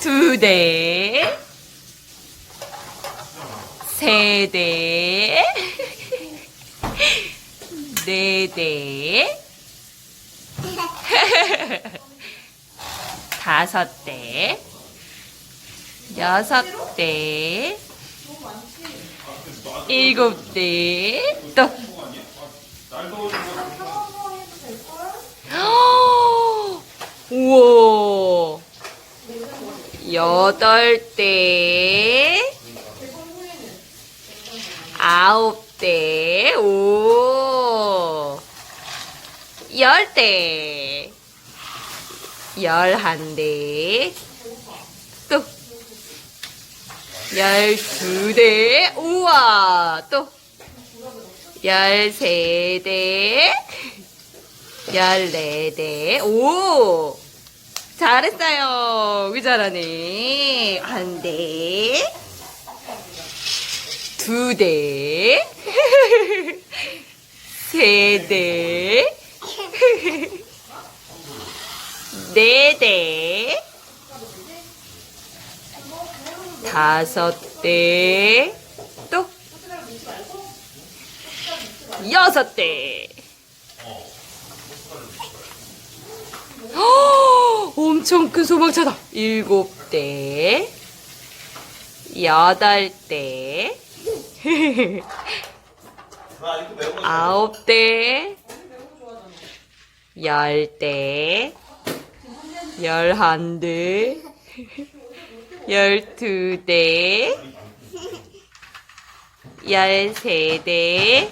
두 대, 세 대, 네 대, 다섯 대, 여섯 대, 일곱 대, 또. 우와. 여덟 대, 아홉 대, 오. 열 대, 열한 대, 또. 열두 대, 우와, 또. 열세 대, 열네 대, 오! 잘했어요. 그 잘하네. 한 대, 두 대, 세 대, 네 대, 다섯 대, 또, 여섯 대. 허, 엄청 큰 소방차다. 일곱 대, 여덟 대, 아홉 대, 열 대, 열한 대, 열두 대, 열세 대,